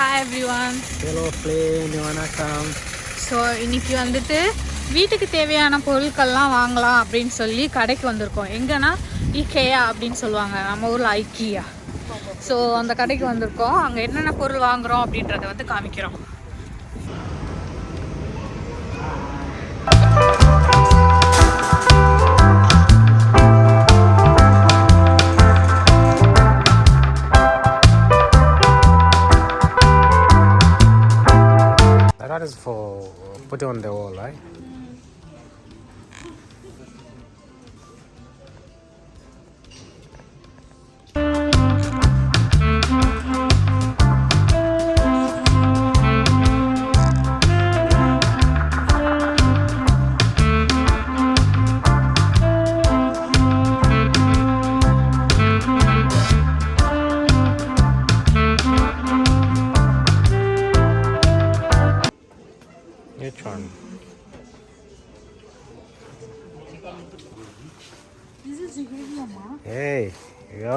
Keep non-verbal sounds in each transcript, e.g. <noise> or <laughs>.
Hi everyone hello வணக்கம். So இன்னைக்கு வந்துட்டு வீட்டுக்கு தேவையான பொருட்கள்லாம் வாங்கலாம் அப்படின்னு சொல்லி கடைக்கு வந்திருக்கோம். எங்கன்னா இகேயா அப்படின்னு சொல்லுவாங்க. நம்ம ஊரில் ஐக்கியா ஸோ அந்த கடைக்கு வந்திருக்கோம். அங்கே என்னென்ன பொருள் வாங்குறோம் அப்படின்றத வந்து காமிக்கிறோம். put it on the wall, right?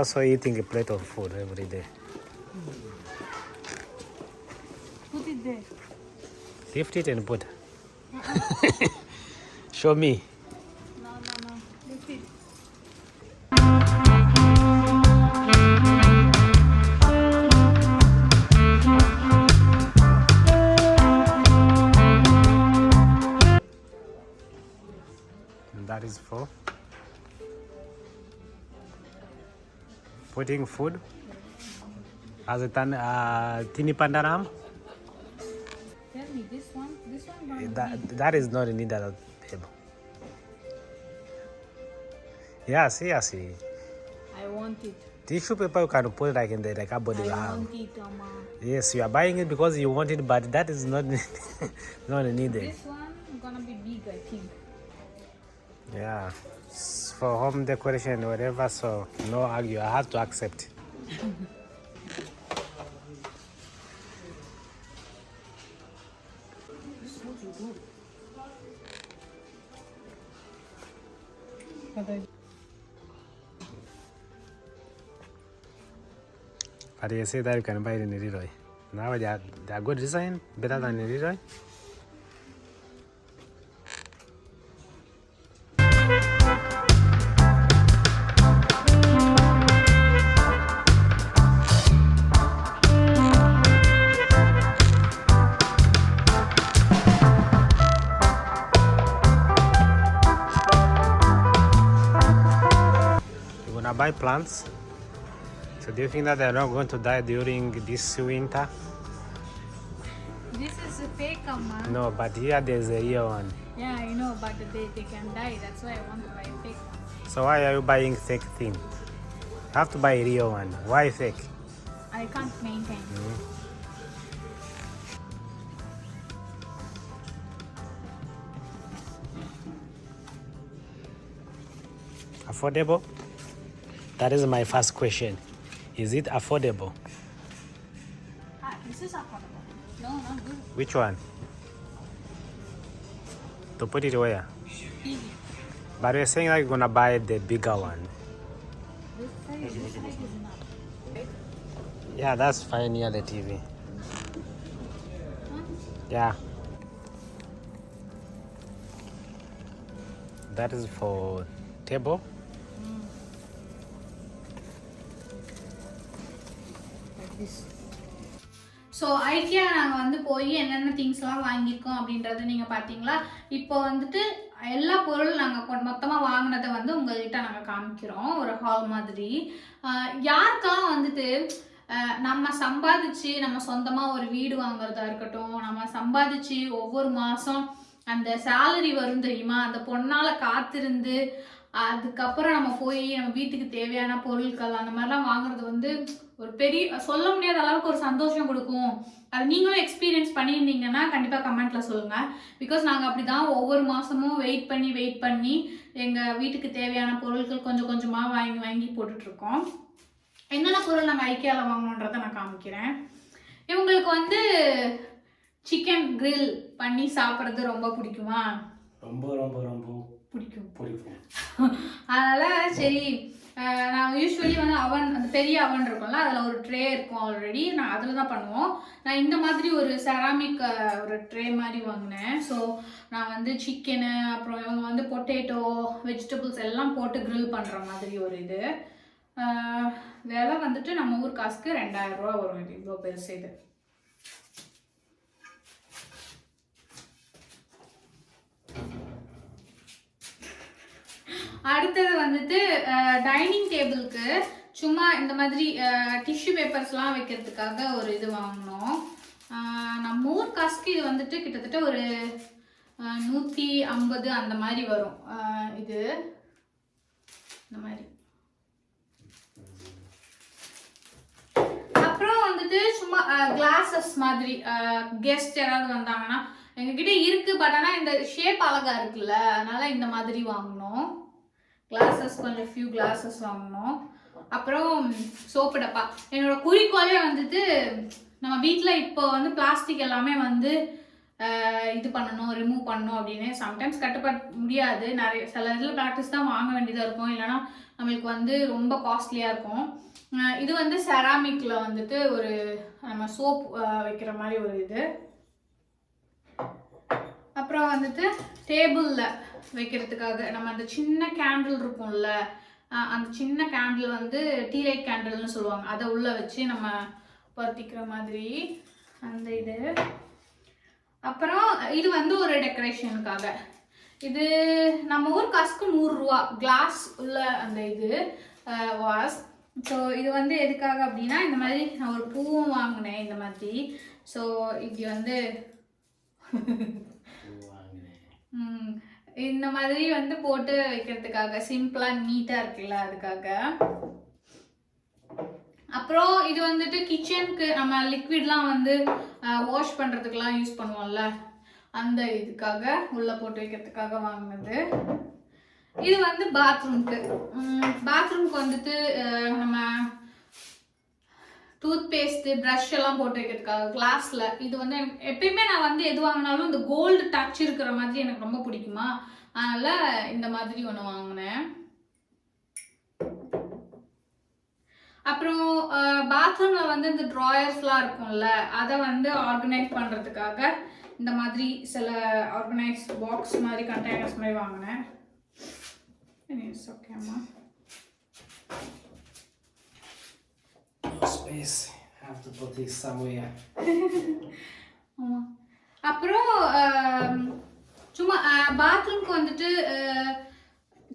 Also eating a plate of food every day. Put it there. Lift it and put. <laughs> Show me. Putting food as a tan uh, tini pandaram. Tell me, this one, this one That, that is not at the table. Yeah, see, I see. I want it. Tissue paper you can put like in the like cupboard you have. it. Yes, you are buying it because you want it, but that is not <laughs> not needed. one gonna be big, I think. Yeah, for home decoration, whatever. So no argue. I have to accept. But you say that you can buy it in Leroy. Now they are, they are good design, better than Leroy. Buy plants? So do you think that they're not going to die during this winter? This is a fake, um, Amma. No, but here there's a real one. Yeah, I know, but they, they can die. That's why I want to buy a fake one. So why are you buying fake thing? You have to buy a real one. Why fake? I can't maintain. Mm-hmm. Affordable? That is my first question. Is it affordable? Ah, this is affordable. No, not good. Which one? To put it where? But you're saying that you're gonna buy the bigger one. This side, this side is not. Yeah, that's fine near the TV. Yeah. That is for table. This so IKEA நாங்கள் வந்து போய் என்னென்ன திங்ஸ்லாம் வாங்கியிருக்கோம் அப்படின்றத நீங்கள் பார்த்தீங்களா? இப்போ வந்துட்டு எல்லா பொருளும் நாங்கள் மொத்தமாக வாங்கினதை வந்து உங்கள்கிட்ட நாங்கள் காமிக்கிறோம். ஒரு ஹால் மாதிரி. யாருக்கெல்லாம் வந்துட்டு நம்ம சம்பாதிச்சு நம்ம சொந்தமாக ஒரு வீடு வாங்குறதா இருக்கட்டும் நம்ம சம்பாதிச்சு ஒவ்வொரு மாதம் அந்த சேலரி வரும் தெரியுமா? அந்த பொண்ணால் காத்திருந்து அதுக்கப்புறம் நம்ம போய் நம்ம வீட்டுக்கு தேவையான பொருட்கள் அந்த மாதிரிலாம் வாங்குறது வந்து ஒரு பெரிய சொல்ல முடியாத அளவுக்கு ஒரு சந்தோஷம் கொடுக்கும். அது நீங்களும் எக்ஸ்பீரியன்ஸ் பண்ணியிருந்தீங்கன்னா கண்டிப்பாக கமெண்ட்டில் சொல்லுங்கள் பிகாஸ் நாங்கள் அப்படி தான் ஒவ்வொரு மாதமும் வெயிட் பண்ணி வெயிட் பண்ணி எங்கள் வீட்டுக்கு தேவையான பொருட்கள் கொஞ்சம் கொஞ்சமாக வாங்கி வாங்கி போட்டுட்ருக்கோம். என்னென்ன பொருள் நாங்கள் ஐக்கியாவில் வாங்கணுன்றதை நான் காமிக்கிறேன். இவங்களுக்கு வந்து சிக்கன் கிரில் பண்ணி சாப்பிட்றது ரொம்ப பிடிக்குமா? ரொம்ப ரொம்ப ரொம்ப பிடிக்கும். பிடிக்கும். அதனால சரி நான் யூஸ்வலி வந்து அவன் அந்த பெரிய அவன் இருக்கும்ல அதில் ஒரு ட்ரே இருக்கும் ஆல்ரெடி நான் அதில் தான் பண்ணுவோம். நான் இந்த மாதிரி ஒரு செராமிக் ஒரு ட்ரே மாதிரி வாங்கினேன். ஸோ நான் வந்து சிக்கனு அப்புறம் இவங்க வந்து பொட்டேட்டோ வெஜிடபிள்ஸ் எல்லாம் போட்டு grill பண்ணுற மாதிரி ஒரு இது. விலை வந்துட்டு நம்ம ஊர் காசுக்கு ரெண்டாயிரம் ரூபா வரும் இது இவ்வளோ பெருசு இது. அடுத்தது வந்துட்டு டைனிங் டேபிளுக்கு சும்மா இந்த மாதிரி டிஷ்யூ பேப்பர்ஸ்லாம் வைக்கிறதுக்காக ஒரு இது வாங்கினோம். நான் மோர் காசுக்கு இது வந்துட்டு கிட்டத்தட்ட ஒரு நூற்றி ஐம்பது அந்த மாதிரி வரும். இது இந்த மாதிரி. அப்புறம் வந்துட்டு சும்மா கிளாஸஸ் மாதிரி கெஸ்ட் யாராவது வந்தாங்கன்னா எங்ககிட்ட இருக்கு பட் ஆனால் இந்த ஷேப் அழகா இருக்குல்ல அதனால இந்த மாதிரி வாங்கினோம். கிளாஸஸ் கொஞ்சம் ஃபியூ கிளாஸஸ் வாங்கினோம். அப்புறம் சோப்பு டப்பா. என்னோட குறிக்கோளே வந்துட்டு நம்ம வீட்டில் இப்போ வந்து பிளாஸ்டிக் எல்லாமே வந்து இது பண்ணணும் ரிமூவ் பண்ணணும் அப்படின்னு. சம்டைம்ஸ் கட்டுப்பட முடியாது. நிறைய சில இதில் ப்ராக்டிஸ் தான் வாங்க வேண்டியதாக இருக்கும். இல்லைன்னா நம்மளுக்கு வந்து ரொம்ப காஸ்ட்லியாக இருக்கும். இது வந்து செராமிக்கில் வந்துட்டு ஒரு நம்ம சோப் வைக்கிற மாதிரி ஒரு இது. அப்புறம் வந்துட்டு டேபிளில் வைக்கிறதுக்காக நம்ம அந்த சின்ன கேண்டில் இருக்கும்ல அந்த சின்ன கேண்டில் வந்து டீ லைட் கேண்டில்னு சொல்லுவாங்க. அதை உள்ளே வச்சு நம்ம பொருத்திக்கிற மாதிரி அந்த இது. அப்புறம் இது வந்து ஒரு டெக்கரேஷனுக்காக இது நம்ம ஊர் காசுக்கு நூறுரூவா கிளாஸ் உள்ள அந்த இது வாஸ் ஸோ இது வந்து எதுக்காக அப்படின்னா இந்த மாதிரி நான் ஒரு பூவும் வாங்கினேன் இந்த மாதிரி. ஸோ இப்படி வந்து <laughs> இந்த மாதிரி வந்து போட்டு வைக்கிறதுக்காக சிம்பிளாக நீட்டாக இருக்குல்ல அதுக்காக. அப்புறம் இது வந்துட்டு கிச்சனுக்கு நம்ம லிக்விட்லாம் வந்து வாஷ் பண்ணுறதுக்கெலாம் யூஸ் பண்ணுவோம்ல. அந்த இதுக்காக உள்ளே போட்டு வைக்கிறதுக்காக வாங்கினது. இது வந்து பாத்ரூம்க்கு பாத்ரூம்க்கு வந்துட்டு நம்ம டூத் பேஸ்ட்டு ப்ரஷ் எல்லாம் போட்டு வைக்கிறதுக்காக. கிளாஸ்ல இது வந்து எனக்கு எப்பயுமே நான் வந்து எது வாங்கினாலும் இந்த கோல்டு டச் இருக்கிற மாதிரி எனக்கு ரொம்ப பிடிக்குமா? அதனால் இந்த மாதிரி ஒன்று வாங்கினேன். அப்புறம் பாத்ரூமில் வந்து இந்த ட்ராயர்ஸ்லாம் இருக்கும்ல அதை வந்து ஆர்கனைஸ் பண்ணுறதுக்காக இந்த மாதிரி சில ஆர்கனைஸ் பாக்ஸ் மாதிரி கண்டெய்னர்ஸ் மாதிரி வாங்கினேன். ஓகேம்மா ஓகே அம்மா Have to put this somewhere. <laughs> அப்புறம் சும்மா பாத்ரூம்க்கு வந்துட்டு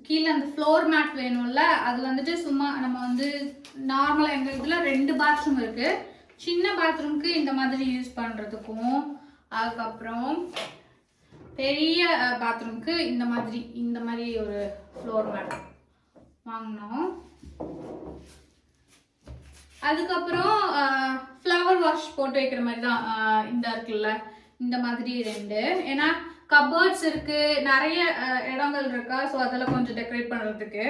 கீழே அந்த ஃப்ளோர் மேட் வேணும்ல அது வந்துட்டு சும்மா நம்ம வந்து நார்மலாக எங்கள் இதில் ரெண்டு பாத்ரூம் இருக்கு. சின்ன பாத்ரூம்க்கு இந்த மாதிரி யூஸ் பண்ணுறதுக்கும் அதுக்கப்புறம் பெரிய பாத்ரூம்க்கு இந்த மாதிரி இந்த மாதிரி ஒரு ஃப்ளோர் மேட் வாங்கினோம். அதுக்கப்புறம் ஃப்ளவர் வாஷ் போட்டு வைக்கிற மாதிரி தான் இந்த இருக்குல்ல இந்த மாதிரி ரெண்டு. ஏன்னா கபர்ட்ஸ் இருக்கு நிறைய இடங்கள் இருக்கா ஸோ அதில் கொஞ்சம் டெக்கரேட் பண்ணுறதுக்கு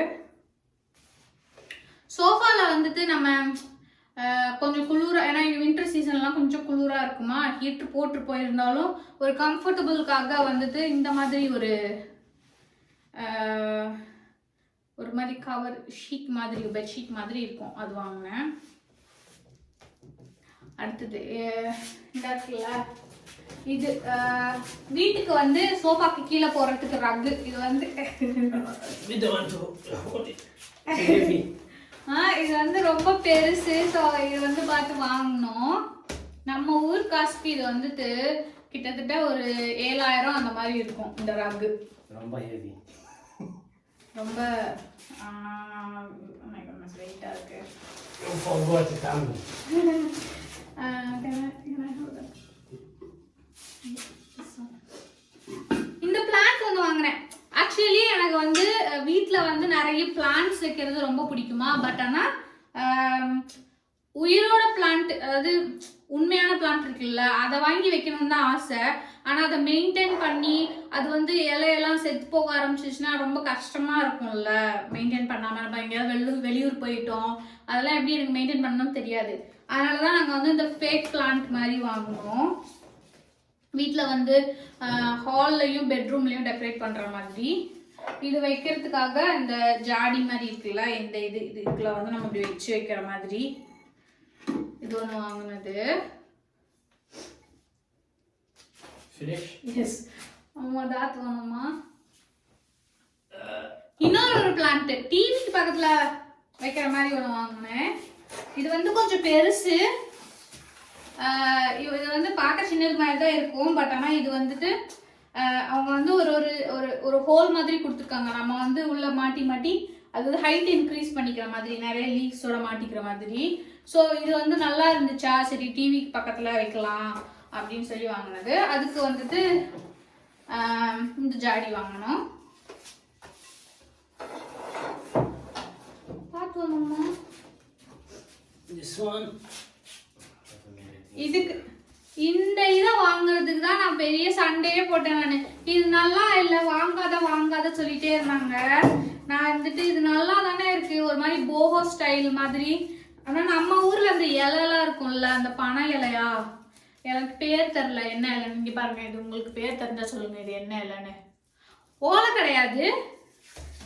சோஃபாவில் வந்துட்டு நம்ம கொஞ்சம் குளிரா ஏன்னா வின்டர் சீசன்லாம் கொஞ்சம் குளிரா இருக்குமா ஹீட்ரு போட்டு போயிருந்தாலும் ஒரு கம்ஃபர்டபுளுக்காக வந்துட்டு இந்த மாதிரி ஒரு ஒரு மாதிரி கவர் ஷீட் மாதிரி பெட்ஷீட் மாதிரி இருக்கும் அது வாங்கினேன். அடுத்தது இந்த இருக்குல்ல. இது வீட்டுக்கு வந்து சோஃபாக்கு கீழே போறதுக்கு ரகு இது வந்து <laughs> இது வந்து ரொம்ப பெருசு. ஸோ இது வந்து பார்த்து வாங்கினோம் நம்ம ஊர் காசுக்கு இது வந்துட்டு கிட்டத்தட்ட ஒரு ஏழாயிரம் அந்த மாதிரி இருக்கும் இந்த ரகு ரொம்ப heavy. ரொம்ப வெயிட்டாக இருக்கு. <laughs> இந்த பிளான்ட் வந்து வாங்கினேன் ஆக்சுவலி எனக்கு வந்து uh, வீட்டில் வந்து நிறைய பிளான்ட்ஸ் வைக்கிறது ரொம்ப பிடிக்குமா? பட் ஆனால் um, உயிரோட பிளான்ட் அதாவது உண்மையான பிளான்ட் இருக்குல்ல அதை வாங்கி வைக்கணும்னு தான் ஆசை. ஆனால் அதை மெயின்டைன் பண்ணி அது வந்து இலையெல்லாம் செத்து போக ஆரம்பிச்சிச்சுன்னா ரொம்ப கஷ்டமாக இருக்கும்ல. மெயின்டைன் பண்ணாமல் நம்ம எங்கேயாவது வெளியூர் வெளியூர் போயிட்டோம். அதெல்லாம் எப்படி எனக்கு மெயின்டைன் பண்ணணும்னு தெரியாது. அதனால தான் நாங்கள் வந்து இந்த ஃபேக் பிளான்ட் மாதிரி வாங்குவோம் வீட்டில் வந்து ஹால்லையும் பெட்ரூம்லையும் டெக்கரேட் பண்ணுற மாதிரி. இது வைக்கிறதுக்காக இந்த ஜாடி மாதிரி இருக்குல்ல இந்த இது இது இதுக்குள்ள வந்து நம்ம இப்படி வச்சு வைக்கிற மாதிரி. இது ஒன்று வாங்கினது? எஸ் அம்மா தாத்து வேணுமா இன்னொரு ஒரு பிளான்ட் டிவிக்கு பக்கத்துல வைக்கிற மாதிரி ஒன்று வாங்கினேன். இது வந்து கொஞ்சம் பெருசு. இது வந்து பார்க்க சின்னது மாதிரி தான் இருக்கும். பட் ஆனால் இது வந்துட்டு அவங்க வந்து ஒரு ஒரு ஒரு ஒரு ஹோல் மாதிரி கொடுத்துருக்காங்க. நம்ம வந்து உள்ள மாட்டி மாட்டி அது வந்து ஹைட் இன்க்ரீஸ் பண்ணிக்கிற மாதிரி நிறைய லீக்ஸோட மாட்டிக்கிற மாதிரி. ஸோ இது வந்து நல்லா இருந்துச்சா? சரி டிவிக்கு பக்கத்தில் வைக்கலாம் அப்படின்னு சொல்லி வாங்கினது. அதுக்கு வந்துட்டு இந்த ஜாடி வாங்கினோம் பார்த்து வாங்கம்மா. இதுக்கு இந்த இதை வாங்குறதுக்கு தான் நான் பெரிய சண்டையே போட்டேன் நான். இது நல்லா இல்லை வாங்காத வாங்காத சொல்லிட்டே இருந்தாங்க. நான் வந்துட்டு இது நல்லா தானே இருக்கு ஒரு மாதிரி போஹோ ஸ்டைல் மாதிரி. ஆனால் நம்ம ஊர்ல அந்த இலையெல்லாம் இருக்கும்ல அந்த பனை இலையா? எனக்கு பேர் தெரில என்ன இலை நீங்க பாருங்க இது உங்களுக்கு பேர் தெரிஞ்சா சொல்லுங்க இது என்ன இலைன்னு. ஓலை கிடையாது.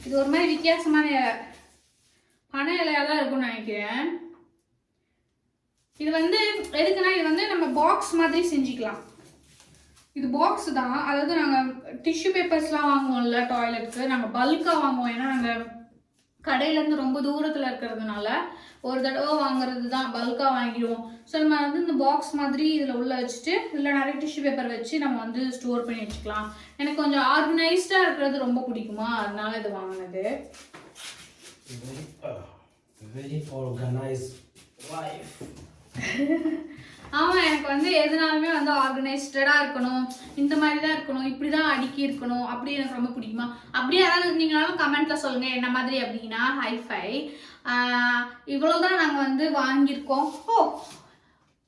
இது ஒரு மாதிரி வித்தியாசமான இலை. பனை இலையா தான் இருக்கும்னு நினைக்கிறேன். இது வந்து எதுக்குன்னா இது வந்து நம்ம பாக்ஸ் மாதிரி செஞ்சுக்கலாம். இது பாக்ஸ் தான். அதாவது நாங்கள் டிஷ்யூ பேப்பர்ஸ்லாம் வாங்குவோம்ல டாய்லெட்க்கு நாங்கள் பல்காக வாங்குவோம். ஏன்னா நாங்கள் கடையிலேருந்து ரொம்ப தூரத்தில் இருக்கிறதுனால ஒரு தடவை வாங்குறது தான். பல்காக வாங்கிடுவோம். ஸோ நம்ம வந்து இந்த பாக்ஸ் மாதிரி இதில் உள்ளே வச்சுட்டு இதில் நிறைய டிஷ்யூ பேப்பர் வச்சு நம்ம வந்து ஸ்டோர் பண்ணி வச்சுக்கலாம். எனக்கு கொஞ்சம் ஆர்கனைஸ்டாக இருக்கிறது ரொம்ப பிடிக்குமா? அதனால இது வாங்கினது. வெரி ஆர்கனைஸ் லைஃப் ஆமாம் எனக்கு வந்து எதுனாலுமே வந்து ஆர்கனைஸ்டடாக இருக்கணும். இந்த மாதிரி தான் இருக்கணும். இப்படி தான் அடுக்கி இருக்கணும். அப்படி எனக்கு ரொம்ப பிடிக்குமா? அப்படியே யாராவது இருந்தீங்கனாலும் கமெண்ட்ல சொல்லுங்க. என்ன மாதிரி அப்படின்னா ஹைஃபை இவ்வளவுதான் நாங்கள் வந்து வாங்கியிருக்கோம். ஓ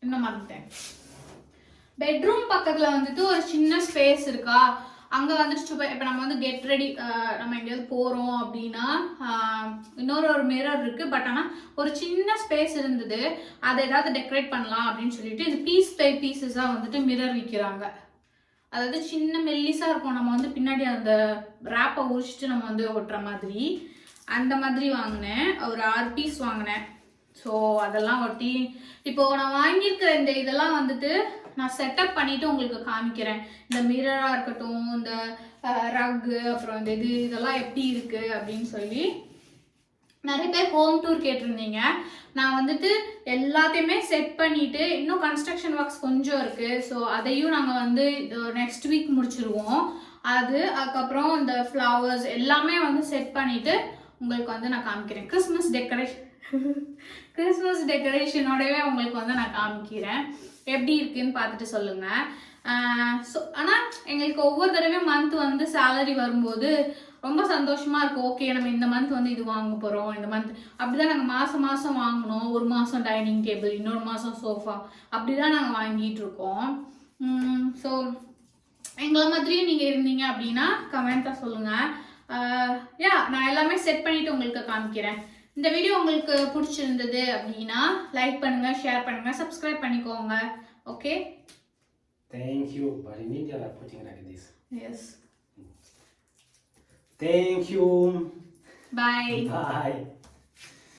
என்ன மறந்துட்டேன். பெட்ரூம் பக்கத்தில் வந்துட்டு ஒரு சின்ன ஸ்பேஸ் இருக்கா? அங்கே வந்துட்டு இப்போ நம்ம வந்து கெட் ரெடி நம்ம எங்கேயாவது போகிறோம் அப்படின்னா இன்னொரு ஒரு மிரர் இருக்குது பட் ஆனால் ஒரு சின்ன ஸ்பேஸ் இருந்தது. அதை ஏதாவது டெக்கரேட் பண்ணலாம் அப்படின்னு சொல்லிட்டு இது பீஸ் பை பீசஸாக வந்துட்டு மிரர் விற்கிறாங்க அதாவது சின்ன மெல்லிஸாக இருக்கும். நம்ம வந்து பின்னாடி அந்த ரேப்பை உரிச்சிட்டு நம்ம வந்து ஒட்டுற மாதிரி. அந்த மாதிரி வாங்கினேன். ஒரு ஆறு பீஸ் வாங்கினேன். ஸோ அதெல்லாம் ஒட்டி இப்போது நான் வாங்கியிருக்கிற இந்த இதெல்லாம் வந்துட்டு நான் செட்டப் பண்ணிட்டு உங்களுக்கு காமிக்கிறேன். இந்த மிரராக இருக்கட்டும் இந்த ரக்கு அப்புறம் இந்த இது இதெல்லாம் எப்படி இருக்கு அப்படின்னு சொல்லி நிறைய பேர் ஹோம் டூர் கேட்டிருந்தீங்க. நான் வந்துட்டு எல்லாத்தையுமே செட் பண்ணிட்டு இன்னும் கன்ஸ்ட்ரக்ஷன் ஒர்க்ஸ் கொஞ்சம் இருக்கு. ஸோ அதையும் நாங்கள் வந்து நெக்ஸ்ட் வீக் முடிச்சிருவோம். அது அதுக்கப்புறம் இந்த ஃப்ளவர்ஸ் எல்லாமே வந்து செட் பண்ணிட்டு உங்களுக்கு வந்து நான் காமிக்கிறேன். கிறிஸ்மஸ் டெக்கரேஷன் கிறிஸ்மஸ் டெக்கரேஷனோடவே உங்களுக்கு வந்து நான் காமிக்கிறேன். எப்படி இருக்குன்னு பார்த்துட்டு சொல்லுங்க. ஸோ ஆனால் எங்களுக்கு ஒவ்வொரு தடவையும் மந்த் வந்து சேலரி வரும்போது ரொம்ப சந்தோஷமாக இருக்கும். ஓகே நம்ம இந்த மந்த் வந்து இது வாங்க போகிறோம் இந்த மந்த் அப்படிதான் நாங்கள் மாதம் மாதம் வாங்கினோம். ஒரு மாதம் டைனிங் டேபிள் இன்னொரு மாதம் சோஃபா அப்படிதான் நாங்கள் வாங்கிட்டு இருக்கோம். ஸோ எங்களை மாதிரியும் நீங்கள் இருந்தீங்க அப்படின்னா கமெண்ட்டாக சொல்லுங்கள் யா நான் எல்லாமே செட் பண்ணிவிட்டு உங்களுக்கு காமிக்கிறேன். இந்த வீடியோ உங்களுக்கு பிடிச்சிருந்தது அப்படின்னா லைக் பண்ணுங்க ஷேர் பண்ணுங்க சப்ஸ்கிரைப் பண்ணிக்கோங்க okay Thank you. But in India, they're putting like this. Yes Thank you. Bye Bye.